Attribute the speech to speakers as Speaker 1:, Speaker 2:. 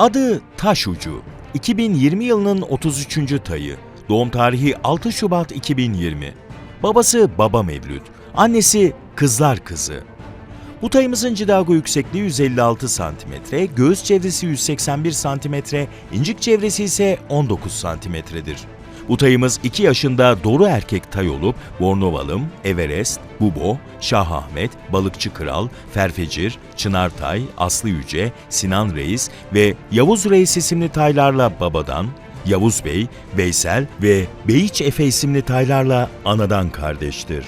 Speaker 1: Adı Taş Ucu. 2020 yılının 33. tayı. Doğum tarihi 6 Şubat 2020. Babası Baba Mevlüt. Annesi Kızlar Kızı. Bu tayımızın cidago yüksekliği 156 cm, göğüs çevresi 181 cm, incik çevresi ise 19 cm'dir. Bu tayımız 2 yaşında doğru erkek tay olup Bornovalım, Everest, Bubo, Şahahmet, Balıkçı Kral, Ferfecir, Çınartay, Aslı Yüce, Sinan Reis ve Yavuz Reis isimli taylarla babadan, Yavuz Bey, Veysel ve Beyiç Efe isimli taylarla anadan kardeştir.